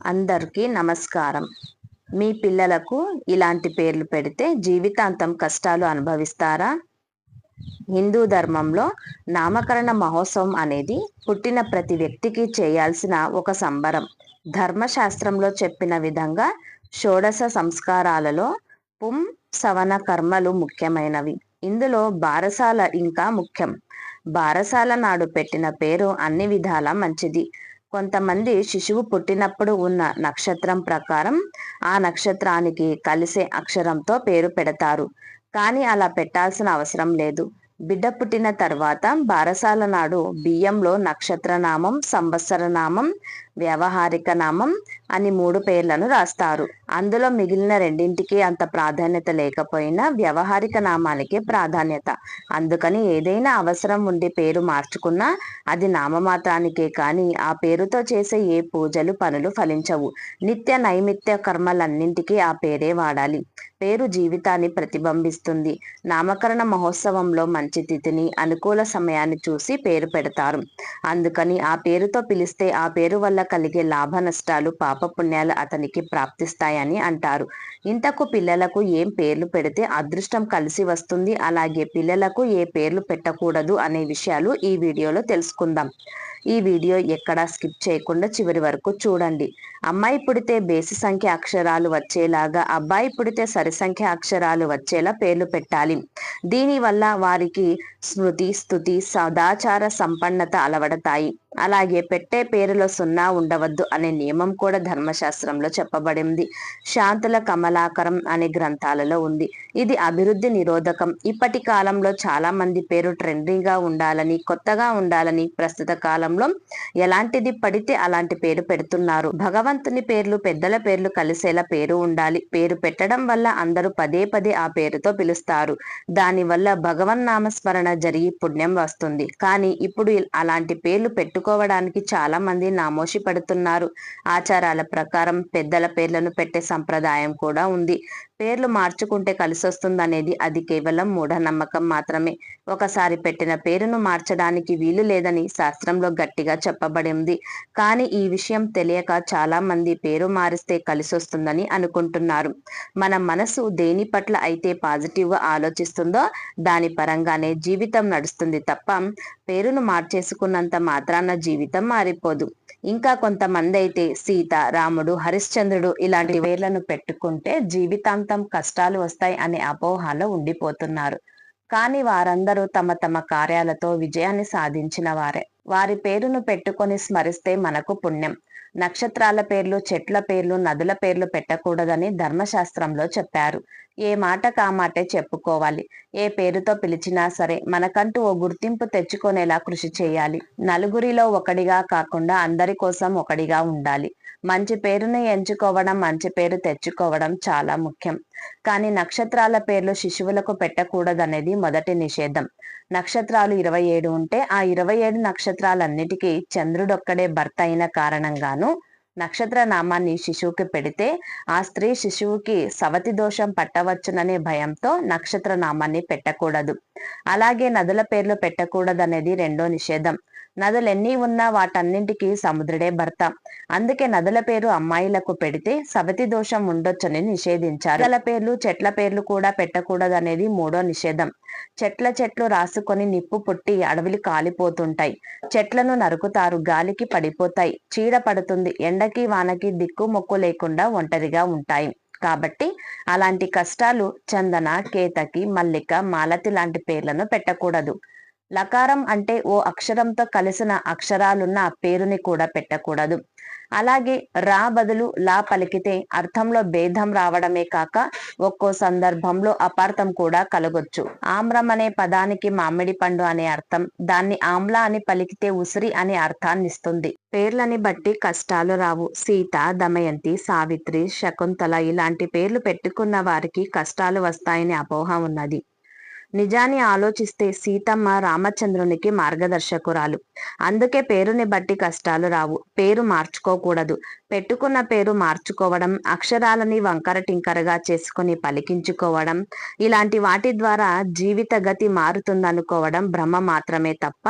అందరికీ నమస్కారం. మీ పిల్లలకు ఇలాంటి పేర్లు పెడితే జీవితాంతం కష్టాలు అనుభవిస్తారా? హిందూ ధర్మంలో నామకరణ మహోత్సవం అనేది పుట్టిన ప్రతి వ్యక్తికి చేయాల్సిన ఒక సంబరం. ధర్మశాస్త్రంలో చెప్పిన విధంగా షోడశ సంస్కారాలలో పుం సవన కర్మలు ముఖ్యమైనవి. ఇందులో బారసాల ఇంకా ముఖ్యం. బారసాల నాడు పెట్టిన పేరు అన్ని విధాల మంచిది. కొంతమంది శిశువు పుట్టినప్పుడు ఉన్న నక్షత్రం ప్రకారం ఆ నక్షత్రానికి కలిసే అక్షరంతో పేరు పెడతారు. కానీ అలా పెట్టాల్సిన అవసరం లేదు. బిడ్డ పుట్టిన తర్వాత బారసాల నాడు బియ్యంలో నక్షత్ర నామం సంవత్సర నామం వ్యవహారిక నామం అని మూడు పేర్లను రాస్తారు. అందులో మిగిలిన రెండింటికి అంత ప్రాధాన్యత లేకపోయినా వ్యవహారిక నామానికి ప్రాధాన్యత. అందుకని ఏదైనా అవసరం ఉండి పేరు మార్చుకున్నా అది నామమాత్రానికే కానీ ఆ పేరుతో చేసే ఏ పూజలు పనులు ఫలించవు. నిత్య నైమిత్య కర్మలన్నింటికీ ఆ పేరే వాడాలి. పేరు జీవితాన్ని ప్రతిబింబిస్తుంది. నామకరణ మహోత్సవంలో మంచి తిథిని అనుకూల సమయాన్ని చూసి పేరు పెడతారు. అందుకని ఆ పేరుతో పిలిస్తే ఆ పేరు వల్ల కలిగే లాభ నష్టాలు పాపపుణ్యాలు అతనికి ప్రాప్తిస్తాయని అంటారు. ఇంతకు పిల్లలకు ఏం పేర్లు పెడితే అదృష్టం కలిసి వస్తుంది. అలాగే పిల్లలకు ఏ పేర్లు పెట్టకూడదు అనే విషయాలు ఈ వీడియోలో తెలుసుకుందాం. ఈ వీడియో ఎక్కడా స్కిప్ చేయకుండా చివరి వరకు చూడండి. అమ్మాయి పుడితే బేసి సంఖ్య అక్షరాలు వచ్చేలాగా అబ్బాయి పుడితే సరి సంఖ్య అక్షరాలు వచ్చేలా పేర్లు పెట్టాలి. దీనివల్ల వారికి స్మృతి స్థుతి సదాచార సంపన్నత అలవడతాయి. అలాగే పెట్టే పేరులో సున్నా ఉండవద్దు అనే నియమం కూడా ధర్మశాస్త్రంలో చెప్పబడింది. శాంతుల కమలాకరం అనే గ్రంథాలలో ఉంది. ఇది అభివృద్ధి నిరోధకం. ఇప్పటి కాలంలో చాలా మంది పేరు ట్రెండింగ్గా ఉండాలని కొత్తగా ఉండాలని ప్రస్తుత కాలం కాలంలో ఎలాంటిది పడితే అలాంటి పేరు పెడుతున్నారు. భగవంతుని పేర్లు పెద్దల పేర్లు కలిసేలా పేరు ఉండాలి. పేరు పెట్టడం వల్ల అందరూ పదే పదే ఆ పేరుతో పిలుస్తారు. దానివల్ల భగవన్ నామస్మరణ జరిగి పుణ్యం వస్తుంది. కానీ ఇప్పుడు అలాంటి పేర్లు పెట్టుకోవడానికి చాలా మంది నామోషి పడుతున్నారు. ఆచారాల ప్రకారం పెద్దల పేర్లను పెట్టే సంప్రదాయం కూడా ఉంది. పేర్లు మార్చుకుంటే కలిసొస్తుందనేది అది కేవలం మూఢనమ్మకం మాత్రమే. ఒకసారి పెట్టిన పేరును మార్చడానికి వీలు లేదని శాస్త్రంలో గట్టిగా చెప్పబడింది. కానీ ఈ విషయం తెలియక చాలా మంది పేరు మారిస్తే కలిసొస్తుందని అనుకుంటున్నారు. మన మనసు దేని పట్ల అయితే పాజిటివ్గా ఆలోచిస్తుందో దాని పరంగానే జీవితం నడుస్తుంది తప్ప పేరును మార్చేసుకున్నంత మాత్రాన జీవితం మారిపోదు. ఇంకా కొంతమంది అయితే సీత రాముడు హరిశ్చంద్రుడు ఇలాంటి పేర్లను పెట్టుకుంటే జీవితాంతం కష్టాలు వస్తాయి అనే అపోహలో ఉండిపోతున్నారు. కానీ వారందరూ తమ తమ కార్యాలతో విజయాన్ని సాధించిన వారే. వారి పేరును పెట్టుకొని స్మరిస్తే మనకు పుణ్యం. నక్షత్రాల పేర్లు చెట్ల పేర్లు నదుల పేర్లు పెట్టకూడదని ధర్మశాస్త్రంలో చెప్పారు. ఏ మాట కామాటే చెప్పుకోవాలి. ఏ పేరుతో పిలిచినా సరే మనకంటూ ఓ గుర్తింపు తెచ్చుకునేలా కృషి చేయాలి. నలుగురిలో ఒకడిగా కాకుండా అందరి కోసం ఒకడిగా ఉండాలి. మంచి పేరుని ఎంచుకోవడం మంచి పేరు తెచ్చుకోవడం చాలా ముఖ్యం. కానీ నక్షత్రాల పేర్లు శిశువులకు పెట్టకూడదనేది మొదటి నిషేధం. నక్షత్రాలు ఇరవై ఏడు ఉంటే ఆ ఇరవై ఏడు నక్షత్రాలన్నిటికీ చంద్రుడొక్కడే భర్త అయిన కారణంగాను నక్షత్ర నామాన్ని శిశువుకి పెడితే ఆ స్త్రీ శిశువుకి సవతి దోషం పట్టవచ్చుననే భయంతో నక్షత్ర నామాన్ని పెట్టకూడదు. అలాగే నదుల పేర్లు పెట్టకూడదనేది రెండో నిషేధం. నదులు ఉన్నా వాటన్నింటికి సముద్రుడే భర్త. అందుకే నదుల పేరు అమ్మాయిలకు పెడితే సవతి దోషం ఉండొచ్చని నిషేధించారు. నదుల పేర్లు చెట్ల పేర్లు కూడా పెట్టకూడదనేది మూడో నిషేధం. చెట్ల చెట్లు రాసుకొని నిప్పు పుట్టి అడవిలు కాలిపోతుంటాయి. చెట్లను నరుకుతారు గాలికి పడిపోతాయి. చీడ పడుతుంది ఎండకి వానకి దిక్కు మొక్కు లేకుండా ఒంటరిగా ఉంటాయి. కాబట్టి అలాంటి కష్టాలు చందన కేతకి మల్లిక మాలతి లాంటి పేర్లను పెట్టకూడదు. లకారం అంటే ఓ అక్షరంతో కలిసిన అక్షరాలున్న పేరుని కూడా పెట్టకూడదు. అలాగే రా బదులు లా పలికితే అర్థంలో భేదం రావడమే కాక ఒక్కో సందర్భంలో అపార్థం కూడా కలగొచ్చు. ఆమ్రం అనే పదానికి మామిడి పండు అనే అర్థం దాన్ని ఆమ్ల అని పలికితే ఉసిరి అనే అర్థాన్నిస్తుంది పేర్లని బట్టి కష్టాలు రావు. సీత దమయంతి సావిత్రి శకుంతల ఇలాంటి పేర్లు పెట్టుకున్న వారికి కష్టాలు వస్తాయని అపోహ ఉన్నది. నిజాన్ని ఆలోచిస్తే సీతమ్మ రామచంద్రునికి మార్గదర్శకురాలు. అందుకే పేరుని బట్టి కష్టాలు రావు. పేరు మార్చుకోకూడదు. పెట్టుకున్న పేరు మార్చుకోవడం అక్షరాలని వంకర టింకరగా చేసుకుని పలికించుకోవడం ఇలాంటి వాటి ద్వారా జీవిత గతి మారుతుందనుకోవడం భ్రమ మాత్రమే తప్ప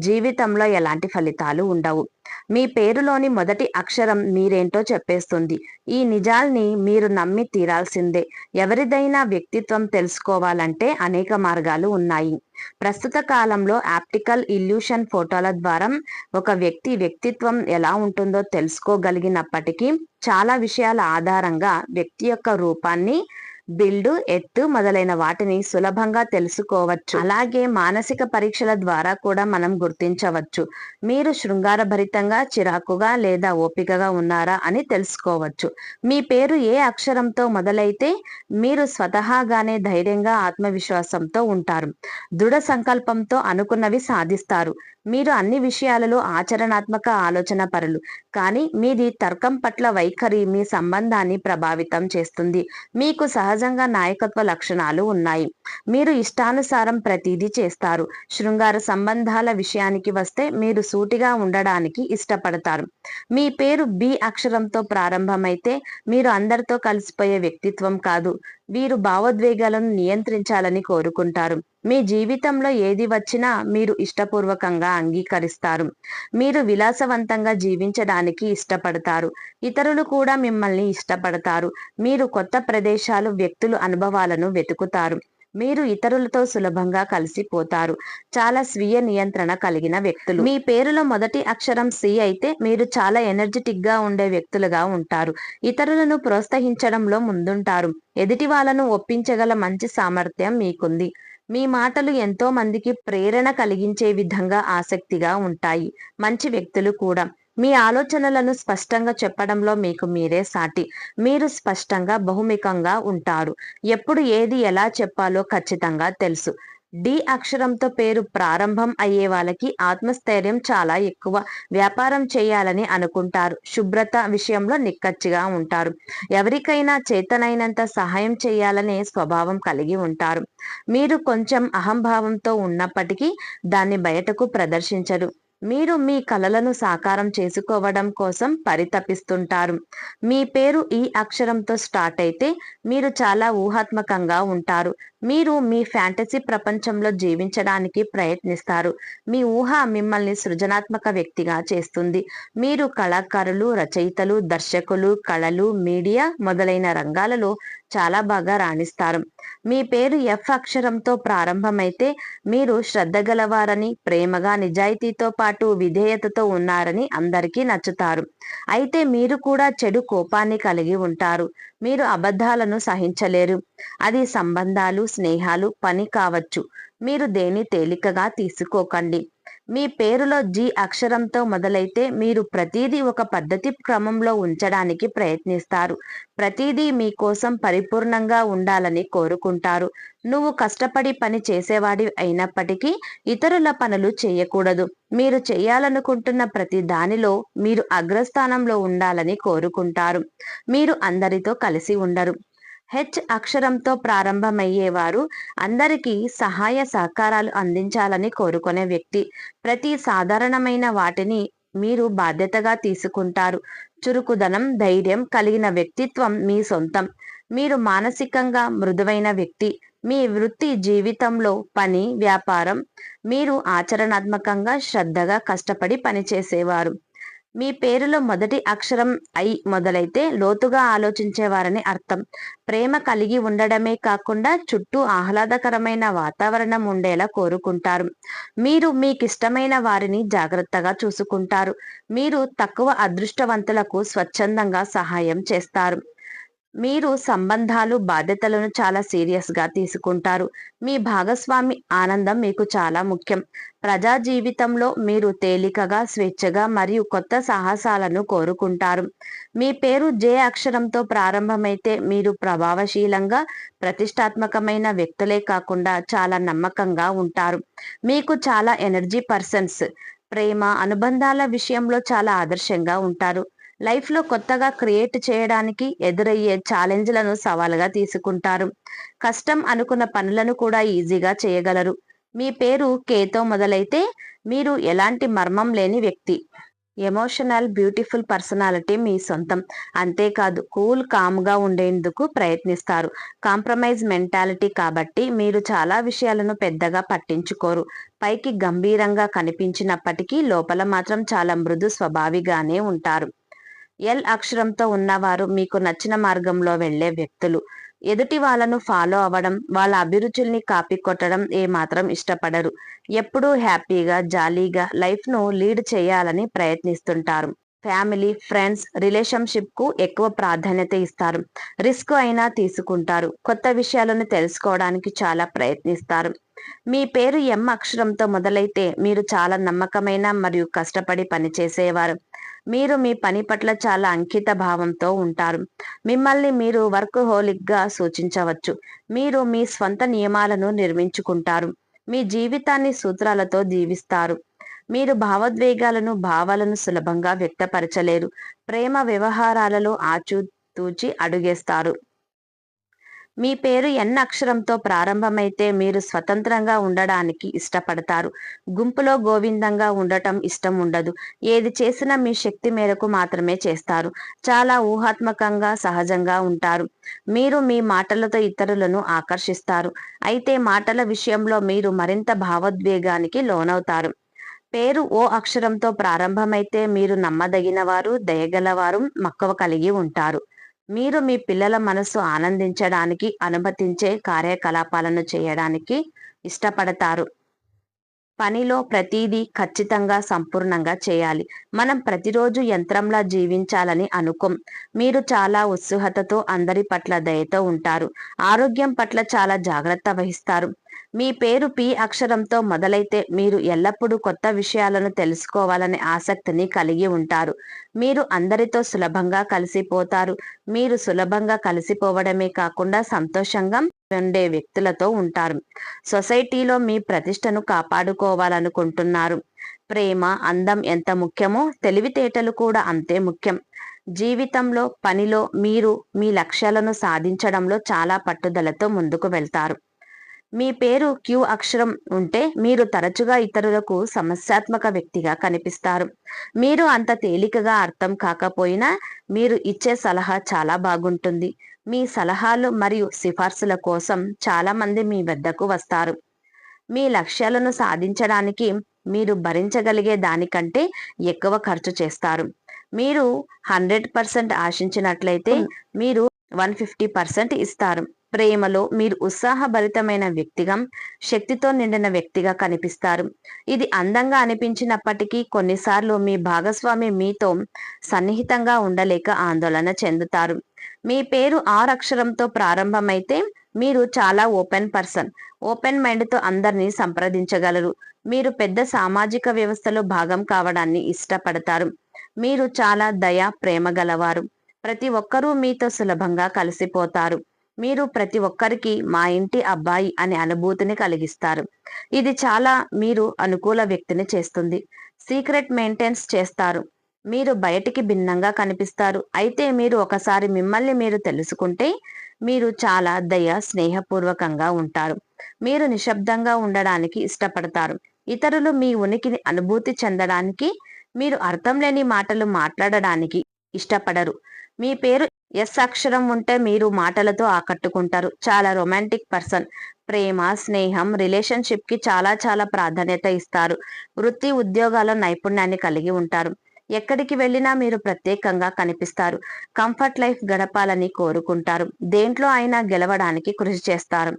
జీవితంలో ఎలాంటి ఫలితాలు ఉండవు. మీ పేరులోని మొదటి అక్షరం మీరేంటో చెప్పేస్తుంది. ఈ నిజాల్ని మీరు నమ్మి తీరాల్సిందే. ఎవరిదైనా వ్యక్తిత్వం తెలుసుకోవాలంటే అనేక మార్గాలు ఉన్నాయి. ప్రస్తుత కాలంలో ఆప్టికల్ ఇల్యూషన్ ఫోటోల ద్వారా ఒక వ్యక్తి వ్యక్తిత్వం ఎలా ఉంటుందో తెలుసుకోగలిగినప్పటికీ చాలా విషయాల ఆధారంగా వ్యక్తి యొక్క రూపాన్ని బిల్డు ఎత్తు మొదలైన వాటిని సులభంగా తెలుసుకోవచ్చు. అలాగే మానసిక పరీక్షల ద్వారా కూడా మనం గుర్తించవచ్చు. మీరు శృంగారభరితంగా చిరాకుగా లేదా ఓపికగా ఉన్నారా అని తెలుసుకోవచ్చు. మీ పేరు ఏ అక్షరంతో మొదలైతే మీరు స్వతహాగానే ధైర్యంగా ఆత్మవిశ్వాసంతో ఉంటారు. దృఢ సంకల్పంతో అనుకున్నవి సాధిస్తారు. మీరు అన్ని విషయాలలో ఆచరణాత్మక ఆలోచన పరులు కానీ మీది తర్కం పట్ల వైఖరి మీ సంబంధాన్ని ప్రభావితం చేస్తుంది. మీకు సహజంగా నాయకత్వ లక్షణాలు ఉన్నాయి. మీరు ఇష్టానుసారం ప్రతిదీ చేస్తారు. శృంగార సంబంధాల విషయానికి వస్తే మీరు సూటిగా ఉండడానికి ఇష్టపడతారు. మీ పేరు బి అక్షరంతో ప్రారంభమైతే మీరు అందరితో కలిసిపోయే వ్యక్తిత్వం కాదు. వీరు భావోద్వేగాలను నియంత్రించాలని కోరుకుంటారు. మీ జీవితంలో ఏది వచ్చినా మీరు ఇష్టపూర్వకంగా అంగీకరిస్తారు. మీరు విలాసవంతంగా జీవించడానికి ఇష్టపడతారు. ఇతరులు కూడా మిమ్మల్ని ఇష్టపడతారు. మీరు కొత్త ప్రదేశాలు వ్యక్తులు అనుభవాలను వెతుకుతారు. మీరు ఇతరులతో సులభంగా కలిసిపోతారు. చాలా స్వీయ నియంత్రణ కలిగిన వ్యక్తులు. మీ పేరులో మొదటి అక్షరం సి అయితే మీరు చాలా ఎనర్జెటిక్గా ఉండే వ్యక్తులుగా ఉంటారు. ఇతరులను ప్రోత్సహించడంలో ముందుంటారు. ఎదుటి వాళ్ళను ఒప్పించగల మంచి సామర్థ్యం మీకుంది. మీ మాటలు ఎంతో మందికి ప్రేరణ కలిగించే విధంగా ఆసక్తిగా ఉంటాయి. మంచి వ్యక్తులు కూడా. మీ ఆలోచనలను స్పష్టంగా చెప్పడంలో మీకు మీరే సాటి. మీరు స్పష్టంగా బహుమికంగా ఉంటారు. ఎప్పుడు ఏది ఎలా చెప్పాలో ఖచ్చితంగా తెలుసు. డి అక్షరంతో పేరు ప్రారంభం అయ్యే వాళ్ళకి ఆత్మస్థైర్యం చాలా ఎక్కువ. వ్యాపారం చేయాలని అనుకుంటారు. శుభ్రత విషయంలో నిక్కచ్చిగా ఉంటారు. ఎవరికైనా చేతనైనంత సహాయం చేయాలనే స్వభావం కలిగి ఉంటారు. మీరు కొంచెం అహంభావంతో ఉన్నప్పటికీ దాన్ని బయటకు ప్రదర్శించరు. మీరు మీ కలలను సాకారం చేసుకోవడం కోసం పరితపిస్తుంటారు. మీ పేరు ఈ అక్షరంతో స్టార్ట్ అయితే మీరు చాలా ఊహాత్మకంగా ఉంటారు. మీరు మీ ఫ్యాంటసీ ప్రపంచంలో జీవించడానికి ప్రయత్నిస్తారు. మీ ఊహ మిమ్మల్ని సృజనాత్మక వ్యక్తిగా చేస్తుంది. మీరు కళాకారులు రచయితలు దర్శకులు కళలు మీడియా మొదలైన రంగాలలో చాలా బాగా రాణిస్తారు. మీ పేరు ఎఫ్ అక్షరంతో ప్రారంభమైతే మీరు శ్రద్ధ గలవారని ప్రేమగా నిజాయితీతో పాటు విధేయతతో ఉన్నారని అందరికీ నచ్చుతారు. అయితే మీరు కూడా చెడు కోపాన్ని కలిగి ఉంటారు. మీరు అబద్ధాలను సహించలేరు. అది సంబంధాలు స్నేహాలు పని కావచ్చు. మీరు దేని తేలికగా తీసుకోకండి. మీ పేరులో జి అక్షరంతో మొదలైతే మీరు ప్రతిదీ ఒక పద్ధతి క్రమంలో ఉంచడానికి ప్రయత్నిస్తారు. ప్రతిదీ మీకోసం పరిపూర్ణంగా ఉండాలని కోరుకుంటారు. నువ్వు కష్టపడి పని చేసేవాడి అయినప్పటికీ ఇతరుల పనులు చేయకూడదు. మీరు చేయాలనుకుంటున్న ప్రతి దానిలో మీరు అగ్రస్థానంలో ఉండాలని కోరుకుంటారు. మీరు అందరితో కలిసి ఉండరు. హెచ్ అక్షరంతో ప్రారంభమయ్యేవారు అందరికీ సహాయ సహకారాలు అందించాలని కోరుకునే వ్యక్తి. ప్రతి సాధారణమైన వాటిని మీరు బాధ్యతగా తీసుకుంటారు. చురుకుదనం ధైర్యం కలిగిన వ్యక్తిత్వం మీ సొంతం. మీరు మానసికంగా మృదువైన వ్యక్తి. మీ వృత్తి జీవితంలో పని వ్యాపారం. మీరు ఆచరణాత్మకంగా శ్రద్ధగా కష్టపడి పనిచేసేవారు. మీ పేరులో మొదటి అక్షరం ఐ మొదలైతే లోతుగా ఆలోచించేవారని అర్థం. ప్రేమ కలిగి ఉండడమే కాకుండా చుట్టూ ఆహ్లాదకరమైన వాతావరణం ఉండేలా కోరుకుంటారు. మీరు మీకిష్టమైన వారిని జాగ్రత్తగా చూసుకుంటారు. మీరు తక్కువ అదృష్టవంతులకు స్వచ్ఛందంగా సహాయం చేస్తారు. మీరు సంబంధాలు బాధ్యతలను చాలా సీరియస్గా తీసుకుంటారు. మీ భాగస్వామి ఆనందం మీకు చాలా ముఖ్యం. ప్రజా జీవితంలో మీరు తేలికగా స్వేచ్ఛగా మరియు కొత్త సాహసాలను కోరుకుంటారు. మీ పేరు జే అక్షరంతో ప్రారంభమైతే మీరు ప్రభావశీలంగా ప్రతిష్టాత్మకమైన వ్యక్తులే కాకుండా చాలా నమ్మకంగా ఉంటారు. మీకు చాలా ఎనర్జీ పర్సన్స్ ప్రేమ అనుబంధాల విషయంలో చాలా ఆదర్శంగా ఉంటారు. లైఫ్లో కొత్తగా క్రియేట్ చేయడానికి ఎదురయ్యే ఛాలెంజ్లను సవాలుగా తీసుకుంటారు. కష్టం అనుకున్న పనులను కూడా ఈజీగా చేయగలరు. మీ పేరు కేతో మొదలైతే మీరు ఎలాంటి మర్మం లేని వ్యక్తి. ఎమోషనల్ బ్యూటిఫుల్ పర్సనాలిటీ మీ సొంతం. అంతేకాదు కూల్ కామ్గా ఉండేందుకు ప్రయత్నిస్తారు. కాంప్రమైజ్ మెంటాలిటీ కాబట్టి మీరు చాలా విషయాలను పెద్దగా పట్టించుకోరు. పైకి గంభీరంగా కనిపించినప్పటికీ లోపల మాత్రం చాలా మృదు స్వభావిగానే ఉంటారు. ఎల్ అక్షరంతో ఉన్నవారు మీకు నచ్చిన మార్గంలో వెళ్ళే వ్యక్తులు. ఎదుటి వాళ్ళను ఫాలో అవ్వడం వాళ్ళ అభిరుచుల్ని కాపీ కొట్టడం ఏమాత్రం ఇష్టపడరు. ఎప్పుడూ హ్యాపీగా జాలీగా లైఫ్ను లీడ్ చేయాలని ప్రయత్నిస్తుంటారు. ఫ్యామిలీ ఫ్రెండ్స్ రిలేషన్షిప్కు ఎక్కువ ప్రాధాన్యత ఇస్తారు. రిస్క్ అయినా తీసుకుంటారు. కొత్త విషయాలను తెలుసుకోవడానికి చాలా ప్రయత్నిస్తారు. మీ పేరు ఎం అక్షరంతో మొదలైతే మీరు చాలా నమ్మకమైన మరియు కష్టపడి పనిచేసేవారు. మీరు మీ పని పట్ల చాలా అంకిత భావంతో ఉంటారు. మిమ్మల్ని మీరు వర్క్ హోలిక్గా సూచించవచ్చు. మీరు మీ స్వంత నియమాలను నిర్మించుకుంటారు. మీ జీవితాన్ని సూత్రాలతో జీవిస్తారు మీరు భావోద్వేగాలను భావాలను సులభంగా వ్యక్తపరచలేరు. ప్రేమ వ్యవహారాలలో ఆచూతూచి అడుగేస్తారు. మీ పేరు ఎన్న అక్షరంతో ప్రారంభమైతే మీరు స్వతంత్రంగా ఉండడానికి ఇష్టపడతారు. గుంపులో గోవిందంగా ఉండటం ఇష్టం ఉండదు. ఏది చేసినా మీ శక్తి మేరకు మాత్రమే చేస్తారు. చాలా ఊహాత్మకంగా సహజంగా ఉంటారు. మీరు మీ మాటలతో ఇతరులను ఆకర్షిస్తారు. అయితే మాటల విషయంలో మీరు మరింత భావోద్వేగానికి లోనవుతారు. పేరు ఓ అక్షరంతో ప్రారంభమైతే మీరు నమ్మదగినవారు దయగలవారు మక్కువ కలిగి ఉంటారు. మీరు మీ పిల్లల మనసు ఆనందించడానికి అనుమతించే కార్యకలాపాలను చేయడానికి ఇష్టపడతారు. పనిలో ప్రతిదీ ఖచ్చితంగా సంపూర్ణంగా చేయాలి. మనం ప్రతిరోజు యంత్రంలా జీవించాలని అనుకోం. మీరు చాలా ఉత్సుహతతో అందరి పట్ల దయతో ఉంటారు. ఆరోగ్యం పట్ల చాలా జాగ్రత్త వహిస్తారు. మీ పేరు పి అక్షరంతో మొదలైతే మీరు ఎల్లప్పుడూ కొత్త విషయాలను తెలుసుకోవాలనే ఆసక్తిని కలిగి ఉంటారు. మీరు అందరితో సులభంగా కలిసిపోతారు. మీరు సులభంగా కలిసిపోవడమే కాకుండా సంతోషంగా ఉండే వ్యక్తులతో ఉంటారు. సొసైటీలో మీ ప్రతిష్టను కాపాడుకోవాలనుకుంటున్నారు. ప్రేమ అందం ఎంత ముఖ్యమో తెలివితేటలు కూడా అంతే ముఖ్యం. జీవితంలో పనిలో మీరు మీ లక్ష్యాలను సాధించడంలో చాలా పట్టుదలతో ముందుకు వెళ్తారు. మీ పేరు క్యూ అక్షరం ఉంటే మీరు తరచుగా ఇతరులకు సమస్యాత్మక వ్యక్తిగా కనిపిస్తారు. మీరు అంత తేలికగా అర్థం కాకపోయినా మీరు ఇచ్చే సలహా చాలా బాగుంటుంది. మీ సలహాలు మరియు సిఫార్సుల కోసం చాలా మంది మీ వద్దకు వస్తారు. మీ లక్ష్యాలను సాధించడానికి మీరు భరించగలిగే దానికంటే ఎక్కువ ఖర్చు చేస్తారు. మీరు హండ్రెడ్ పర్సెంట్ ఆశించినట్లయితే మీరు వన్ ఫిఫ్టీ పర్సెంట్ ఇస్తారు. ప్రేమలో మీరు ఉత్సాహభరితమైన వ్యక్తిగా శక్తితో నిండిన వ్యక్తిగా కనిపిస్తారు. ఇది అందంగా అనిపించినప్పటికీ కొన్నిసార్లు మీ భాగస్వామి మీతో సన్నిహితంగా ఉండలేక ఆందోళన చెందుతారు. మీ పేరు ఆర్ అక్షరంతో ప్రారంభమైతే మీరు చాలా ఓపెన్ పర్సన్ ఓపెన్ మైండ్తో అందరినీ సంప్రదించగలరు. మీరు పెద్ద సామాజిక వ్యవస్థలో భాగం కావడాన్ని ఇష్టపడతారు. మీరు చాలా దయ ప్రేమ గలవారు. ప్రతి ఒక్కరూ మీతో సులభంగా కలిసిపోతారు. మీరు ప్రతి ఒక్కరికి మా ఇంటి అబ్బాయి అనే అనుభూతిని కలిగిస్తారు. ఇది చాలా మీరు అనుకూల వ్యక్తిని చేస్తుంది. సీక్రెట్ మెయింటెన్స్ చేస్తారు. మీరు బయటికి భిన్నంగా కనిపిస్తారు. అయితే మీరు ఒకసారి మిమ్మల్ని మీరు తెలుసుకుంటే మీరు చాలా దయ స్నేహపూర్వకంగా ఉంటారు. మీరు నిశ్శబ్దంగా ఉండడానికి ఇష్టపడతారు. ఇతరులు మీ ఉనికిని అనుభూతి చెందడానికి మీరు అర్థం లేని మాటలు మాట్లాడడానికి ఇష్టపడరు. మీ పేరు ఎస్ అక్షరం ఉంటే మీరు మాటలతో ఆకట్టుకుంటారు. చాలా రొమాంటిక్ పర్సన్. ప్రేమ స్నేహం రిలేషన్షిప్కి చాలా చాలా ప్రాధాన్యత ఇస్తారు. వృత్తి ఉద్యోగాల నైపుణ్యాన్ని కలిగి ఉంటారు. ఎక్కడికి వెళ్ళినా మీరు ప్రత్యేకంగా కనిపిస్తారు. కంఫర్ట్ లైఫ్ గడపాలని కోరుకుంటారు. దేంట్లో అయినా గెలవడానికి కృషి చేస్తారు.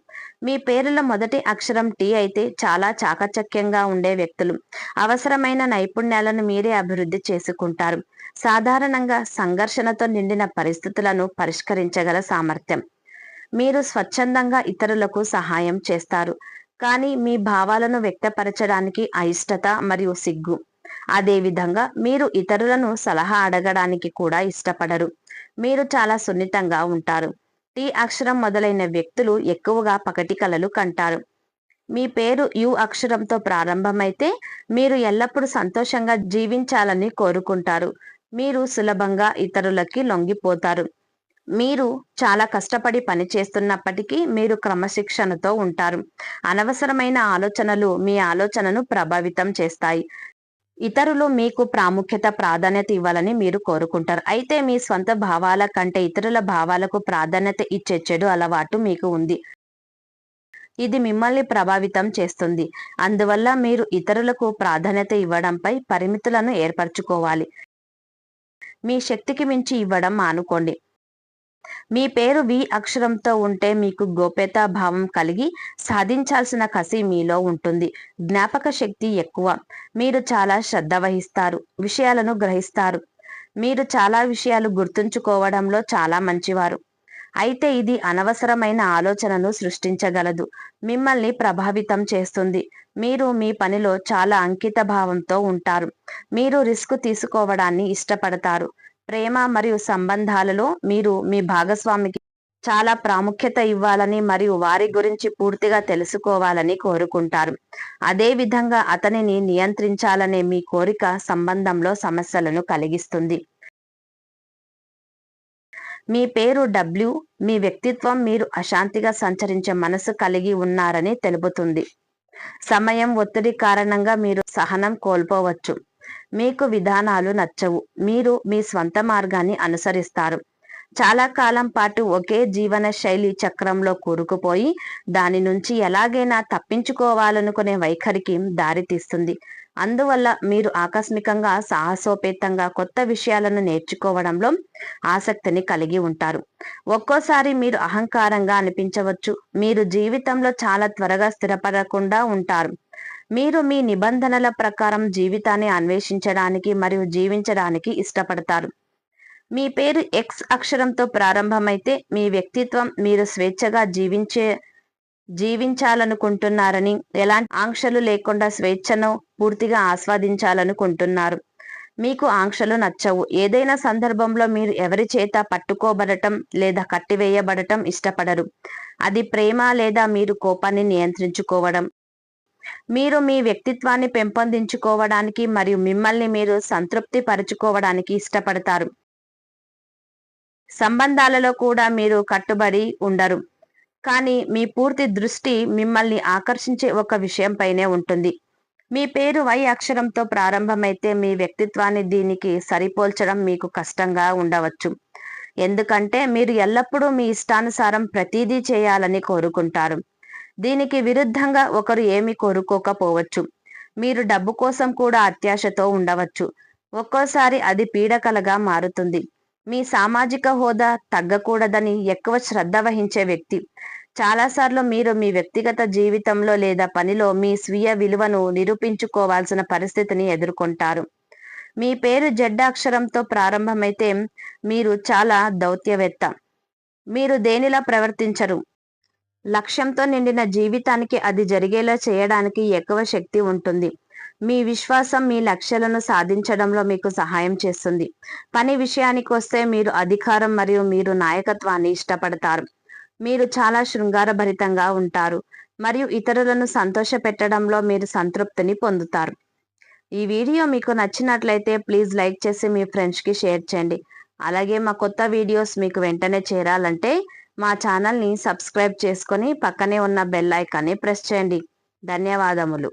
మీ పేరుల మొదటి అక్షరం టీ అయితే చాలా చాకచక్యంగా ఉండే వ్యక్తులు. అవసరమైన నైపుణ్యాలను మీరే అభివృద్ధి చేసుకుంటారు. సాధారణంగా సంఘర్షణతో నిండిన పరిస్థితులను పరిష్కరించగల సామర్థ్యం. మీరు స్వచ్ఛందంగా ఇతరులకు సహాయం చేస్తారు. కానీ మీ భావాలను వ్యక్తపరచడానికి అయిష్టత మరియు సిగ్గు. అదేవిధంగా మీరు ఇతరులను సలహా అడగడానికి కూడా ఇష్టపడరు. మీరు చాలా సున్నితంగా ఉంటారు. టీ అక్షరం మొదలైన వ్యక్తులు ఎక్కువగా పకటి కలలు కంటారు. మీ పేరు యు అక్షరంతో ప్రారంభమైతే మీరు ఎల్లప్పుడూ సంతోషంగా జీవించాలని కోరుకుంటారు. మీరు సులభంగా ఇతరులకి లొంగిపోతారు. మీరు చాలా కష్టపడి పని చేస్తున్నప్పటికీ మీరు క్రమశిక్షణతో ఉంటారు. అనవసరమైన ఆలోచనలు మీ ఆలోచనను ప్రభావితం చేస్తాయి. ఇతరులు మీకు ప్రాముఖ్యత ప్రాధాన్యత ఇవ్వాలని మీరు కోరుకుంటారు. అయితే మీ స్వంత భావాల కంటే ఇతరుల భావాలకు ప్రాధాన్యత ఇచ్చే చెడు అలవాటు మీకు ఉంది. ఇది మిమ్మల్ని ప్రభావితం చేస్తుంది. అందువల్ల మీరు ఇతరులకు ప్రాధాన్యత ఇవ్వడంపై పరిమితులను ఏర్పరచుకోవాలి. మీ శక్తికి మించి ఇవ్వడం మానుకోండి. మీ పేరు వి అక్షరంతో ఉంటే మీకు గోప్యతా భావం కలిగి సాధించాల్సిన కసి మీలో ఉంటుంది. జ్ఞాపక శక్తి ఎక్కువ. మీరు చాలా శ్రద్ధ వహిస్తారు. విషయాలను గ్రహిస్తారు. మీరు చాలా విషయాలు గుర్తుంచుకోవడంలో చాలా మంచివారు. అయితే ఇది అనవసరమైన ఆలోచనను సృష్టించగలదు. మిమ్మల్ని ప్రభావితం చేస్తుంది. మీరు మీ పనిలో చాలా అంకిత భావంతో ఉంటారు. మీరు రిస్క్ తీసుకోవడాన్ని ఇష్టపడతారు. ప్రేమ మరియు సంబంధాలలో మీరు మీ భాగస్వామికి చాలా ప్రాముఖ్యత ఇవ్వాలని మరియు వారి గురించి పూర్తిగా తెలుసుకోవాలని కోరుకుంటారు. అదే విధంగా అతనిని నియంత్రించాలనే మీ కోరిక సంబంధంలో సమస్యలను కలిగిస్తుంది. మీ పేరు డబ్ల్యూ మీ వ్యక్తిత్వం మీరు అశాంతిగా సంచరించే మనసు కలిగి ఉన్నారని తెలుపుతుంది. సమయం ఒత్తిడి కారణంగా మీరు సహనం కోల్పోవచ్చు. మీకు విధానాలు నచ్చవు. మీరు మీ స్వంత మార్గాన్ని అనుసరిస్తారు. చాలా కాలం పాటు ఒకే జీవన శైలి చక్రంలో కూరుకుపోయి దాని నుంచి ఎలాగైనా తప్పించుకోవాలనుకునే వైఖరికి దారితీస్తుంది. అందువల్ల మీరు ఆకస్మికంగా సాహసోపేతంగా కొత్త విషయాలను నేర్చుకోవడంలో ఆసక్తిని కలిగి ఉంటారు. ఒక్కోసారి మీరు అహంకారంగా అనిపించవచ్చు. మీరు జీవితంలో చాలా త్వరగా స్థిరపడకుండా ఉంటారు. మీరు మీ నిబంధనల ప్రకారం జీవితాన్ని అన్వేషించడానికి మరియు జీవించడానికి ఇష్టపడతారు. మీ పేరు ఎక్స్ అక్షరంతో ప్రారంభమైతే మీ వ్యక్తిత్వం మీరు స్వేచ్ఛగా జీవించే జీవించాలనుకుంటున్నారని ఎలాంటి ఆంక్షలు లేకుండా స్వేచ్ఛను పూర్తిగా ఆస్వాదించాలనుకుంటున్నారు. మీకు ఆంక్షలు నచ్చవు. ఏదైనా సందర్భంలో మీరు ఎవరి చేత పట్టుకోబడటం లేదా కట్టివేయబడటం ఇష్టపడరు. అది ప్రేమ లేదా మీరు కోపాన్ని నియంత్రించుకోవడం. మీరు మీ వ్యక్తిత్వాన్ని పెంపొందించుకోవడానికి మరియు మిమ్మల్ని మీరు సంతృప్తి పరుచుకోవడానికి ఇష్టపడతారు. సంబంధాలలో కూడా మీరు కట్టుబడి ఉండరు. కానీ మీ పూర్తి దృష్టి మిమ్మల్ని ఆకర్షించే ఒక విషయంపైనే ఉంటుంది. మీ పేరు వై అక్షరంతో ప్రారంభమైతే మీ వ్యక్తిత్వాన్ని దీనికి సరిపోల్చడం మీకు కష్టంగా ఉండవచ్చు. ఎందుకంటే మీరు ఎల్లప్పుడూ మీ ఇష్టానుసారం ప్రతిదీ చేయాలని కోరుకుంటారు. దీనికి విరుద్ధంగా ఒకరు ఏమి కోరుకోకపోవచ్చు. మీరు డబ్బు కోసం కూడా అత్యాశతో ఉండవచ్చు. ఒక్కోసారి అది పీడకలగా మారుతుంది. మీ సామాజిక హోదా తగ్గకూడదని ఎక్కువ శ్రద్ధ వహించే వ్యక్తి చాలాసార్లు మీరు మీ వ్యక్తిగత జీవితంలో లేదా పనిలో మీ స్వీయ విలువను నిరూపించుకోవాల్సిన పరిస్థితిని ఎదుర్కొంటారు. మీ పేరు జడ్డాక్షరంతో ప్రారంభమైతే మీరు చాలా దౌత్యవేత్త. మీరు దేనిలా ప్రవర్తించరు? లక్ష్యంతో నిండిన జీవితానికి అది జరిగేలా చేయడానికి ఎక్కువ శక్తి ఉంటుంది. మీ విశ్వాసం మీ లక్ష్యాలను సాధించడంలో మీకు సహాయం చేస్తుంది. పని విషయానికి వస్తే మీరు అధికారం మరియు మీరు నాయకత్వాన్ని ఇష్టపడతారు. మీరు చాలా శృంగారభరితంగా ఉంటారు. మరియు ఇతరులను సంతోష పెట్టడంలో మీరు సంతృప్తిని పొందుతారు. ఈ వీడియో మీకు నచ్చినట్లయితే ప్లీజ్ లైక్ చేసి మీ ఫ్రెండ్స్కి షేర్ చేయండి. అలాగే మా కొత్త వీడియోస్ మీకు వెంటనే చేరాలంటే మా ఛానల్ని సబ్స్క్రైబ్ చేసుకొని పక్కనే ఉన్న బెల్ ఐకాన్ని ప్రెస్ చేయండి. ధన్యవాదములు.